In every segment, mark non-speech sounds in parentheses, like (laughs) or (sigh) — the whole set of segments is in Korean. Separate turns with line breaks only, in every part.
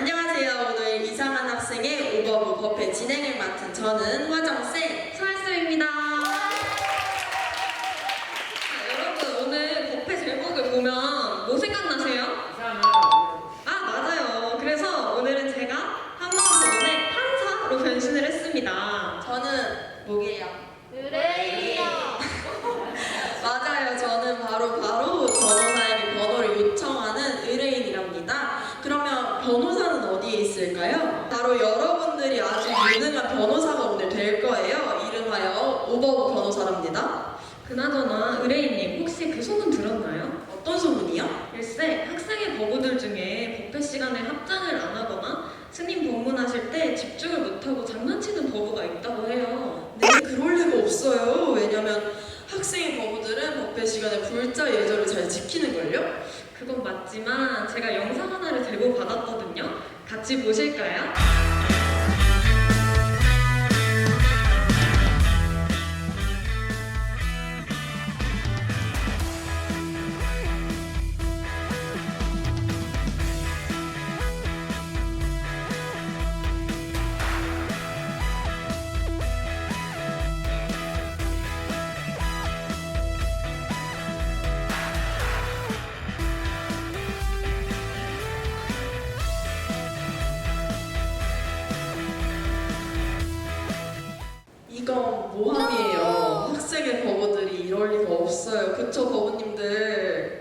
안녕하세요. 오늘 이상한 학생의 오버브 법회 진행을 맡은 저는 화정쌤
서혜수입니다. 여러분 오늘 법회 제목을 보면 뭐 생각나세요? 아 맞아요. 그래서 오늘은 제가 한마음의 판사로 변신을 했습니다.
저는 뭐게요? 드레이야. 있을까요? 바로 여러분들이 아주 유능한 변호사가 오늘 될 거예요. 이름하여 오버브 변호사랍니다.
그나저나 의뢰인님 혹시 그 소문 들었나요?
어떤 소문이요?
일세 학생의 거부들 중에 법회 시간에 합장을 안 하거나 스님 법문하실 때 집중을 못하고 장난치는 거부가 있다고 해요.
네, 그럴 리가 없어요. 왜냐면 학생의 거부들은 법회 시간에 불자 예절을 잘 지키는걸요?
그건 맞지만 제가 영상 하나를 제보 받았거든요. 같이 보실까요?
없어요. 그쵸, 거부님들?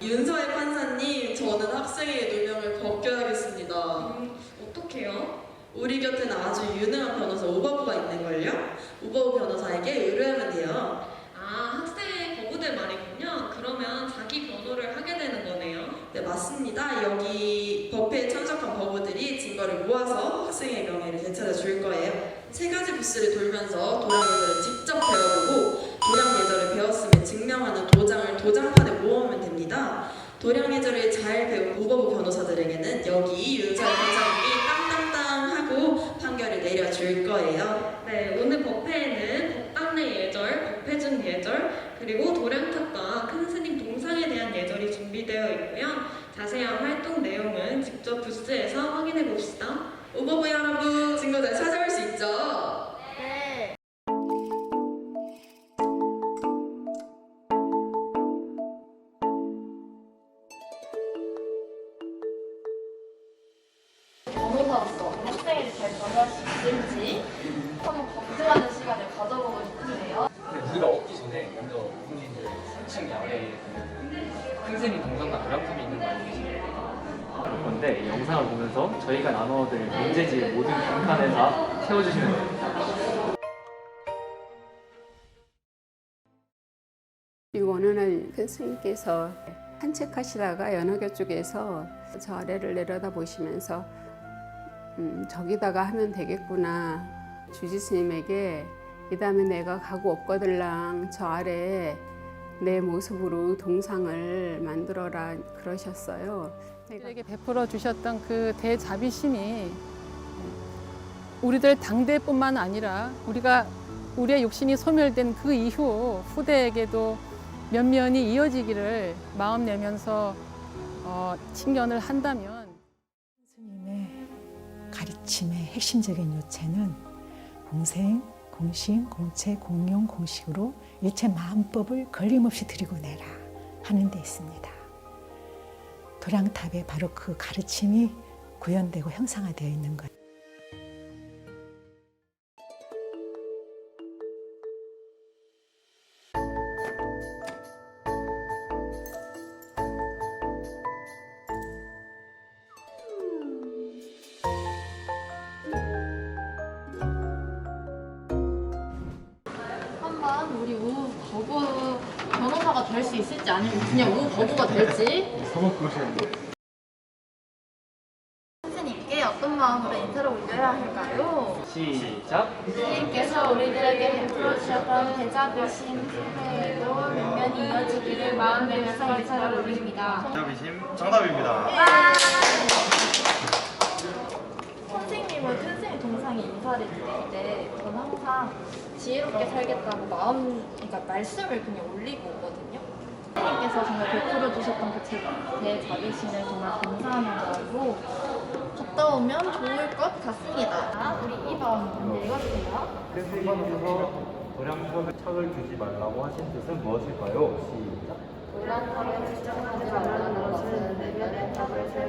윤서의 판사님, 저는 학생의 누명을 벗겨야겠습니다.
음, 어떡해요?
우리 곁에는 아주 유능한 변호사 오버브가 있는걸요? 오버브 변호사에게 의뢰하면 돼요.
아, 학생의 거부들 말이군요. 그러면 자기 변호를 하게 되는 거네요.
네, 맞습니다. 여기 법회에 참석한 법우들이 증거를 모아서 학생의 명예를 되찾아 줄 거예요. 세 가지 부스를 돌면서 도량 예절을 직접 배워보고 배웠음을 증명하는 도장을 도장판에 모으면 됩니다. 도량 예절을 잘 배운 오버부 변호사들에게는 여기 윤서의 판사님이 땅땅땅 하고 판결을 내려줄 거예요.
네, 오늘 법회에는 법당내 예절, 법회중 예절, 그리고 도량탑과 큰 스님 동상에 대한 예절이 준비되어 있고요. 자세한 활동 내용은 직접 부스에서 확인해 봅시다.
오버부 여러분
수 있을지 한번 검증하는 시간을 가져보고 싶은데요. 근데
우리가 얻기 전에 먼저 이제
3층 야외에 큰 스님 동상과 도량탑이 있는 거 알고 계시나요? 그럴 건데 이 영상을 보면서 저희가 나눠드릴 문제지의 모든 빈칸을 다 채워주시면 됩니다.
이거는 큰그 스님께서 산책하시다가 연어교 쪽에서 저 아래를 내려다 보시면서 음, 저기다가 하면 되겠구나 주지 스님에게 이 다음에 내가 가고 없거들랑 저 아래에 내 모습으로 동상을 만들어라 그러셨어요. 우리에게
베풀어 주셨던 그 대자비심이 우리들 당대뿐만 아니라 우리가 우리의 육신이 소멸된 그 이후 후대에게도 면면이 이어지기를 마음 내면서 어, 친견을 한다면
가르침의 핵심적인 요체는 공생, 공신, 공체, 공용, 공식으로 일체 마음법을 걸림없이 들이고 내라 하는 데 있습니다. 도량탑에 바로 그 가르침이 구현되고 형상화되어 있는 것.
될 수 있을지 아니면 그냥 우 거부가 될지 선생님께 어떤 마음으로 인사를 올려야 할까요?
시작!
선생님께서 우리들에게 베풀어 주셨던 대자비심 승패에도 면면이 이어지기를 마음 내면서 인사를 올립니다.
정답이심 정답입니다.
선생님은 선생님 동상에 인사를 드릴 때 저는 항상 지혜롭게 살겠다고 마음, 그러니까 말씀을 그냥 올리고 오거든요. 선생님께서 정말 베풀어 주셨던 그 제- 대자비심을 정말 감사하는 마음으로 갔다 오면 좋을 것 같습니다. 우리 2번 문제 읽어주세요.
그래서 이번으로 도량탑에 착을 주지 말라고 하신 뜻은 무엇일까요? 시작!
도란탑을 지정하지 말라는 것은 내면의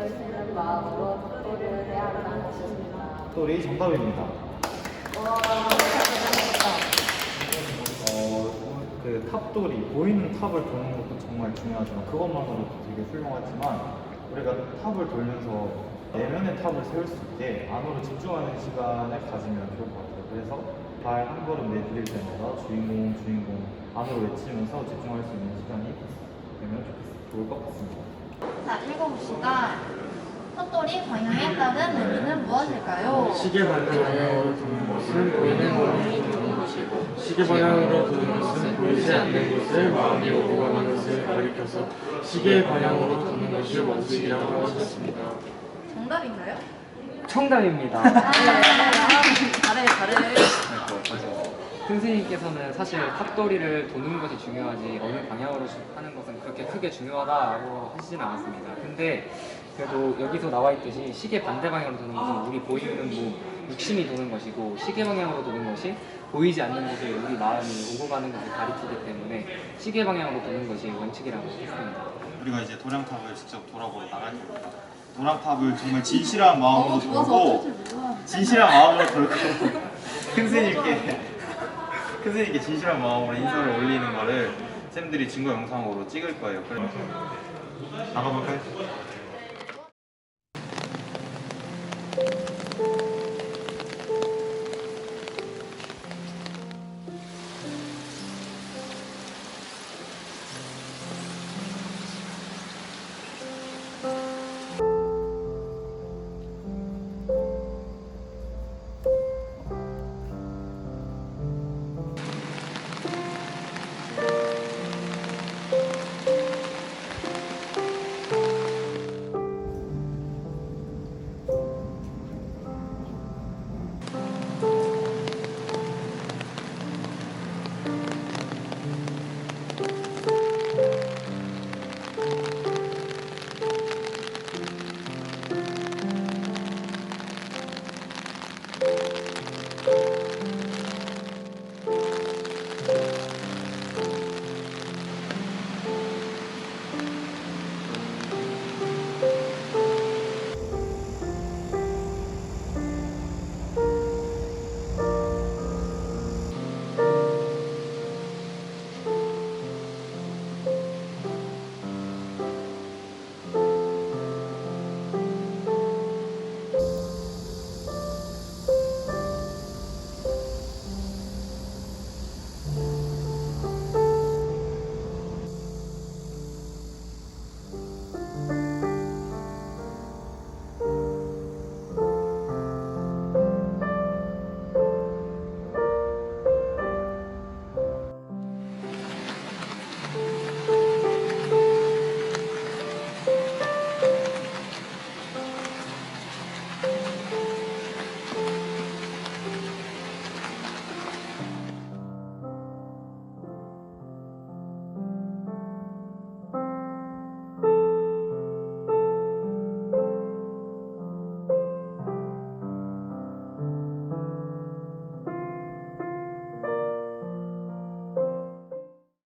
수 있는 마음으로 탑도를 해야 하는 것입니다.
똘이 정답입니다. 그 탑돌이 보이는 탑을 도는 것도 정말 중요하지만 그것만으로도 되게 훌륭하지만 우리가 탑을 돌면서 내면의 탑을 세울 수 있게 안으로 집중하는 시간을 가지면 좋을 것 같아요. 그래서 발 한 걸음 내디딜 때마다 주인공, 주인공 안으로 외치면서 집중할 수 있는 시간이 되면 좋- 좋을 것 같습니다.
자, 읽어봅시다. 헛돌이 방향에 따른 의미는 무엇일까요? 시계 방향으로
도는 것은 보이는 몸이 도는 것이고 시계 방향으로 도는 것은 보이지 않는 것을 마음이 오고 가는 것을
가리켜서
시계 방향으로
도는 것이
원칙이라고 하셨습니다.
정답인가요?
정답입니다.
잘해, 잘해.
선생님께서는 사실 탑돌이를 도는 것이 중요하지 어느 방향으로 주- 하는 것은 그렇게 크게 중요하다고 하시지는 않았습니다. 근데 그래도 여기서 나와 있듯이 시계 반대 방향으로 도는 것은 우리 보이는 뭐 육신이 도는 것이고 시계 방향으로 도는 것이 보이지 않는 곳을 우리 마음이 오고 가는 것을 가리키기 때문에 시계 방향으로 도는 것이 원칙이라고 했습니다.
우리가 이제 도량탑을 직접 돌아보러 나갈 겁니다. 도량탑을 정말 진실한 마음으로 돌고
진실한
마음으로 돌고 (laughs) 큰 스님께 (laughs) 큰 스님께 진실한 마음으로 인사를 올리는 거를 쌤들이 증거 영상으로 찍을 거예요. 그래서 나가볼까요?